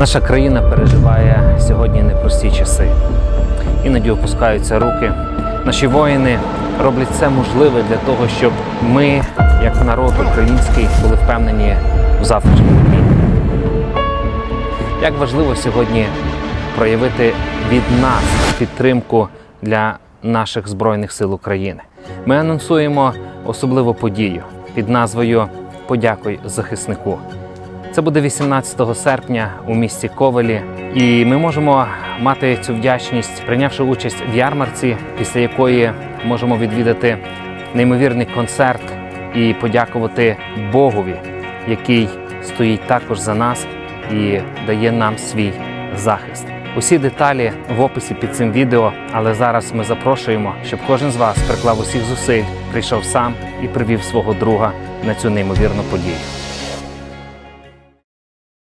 Наша країна переживає сьогодні непрості часи. Іноді опускаються руки. Наші воїни роблять все можливе для того, щоб ми, як народ український, були впевнені в завтрашньому дні. Як важливо сьогодні проявити від нас підтримку для наших Збройних сил України. Ми анонсуємо особливу подію під назвою Подякуй захиснику. Це буде 18 серпня у місті Ковелі, і ми можемо мати цю вдячність, прийнявши участь в ярмарці, після якої можемо відвідати неймовірний концерт і подякувати Богові, який стоїть також за нас і дає нам свій захист. Усі деталі в описі під цим відео, але зараз ми запрошуємо, щоб кожен з вас приклав усіх зусиль, прийшов сам і привів свого друга на цю неймовірну подію.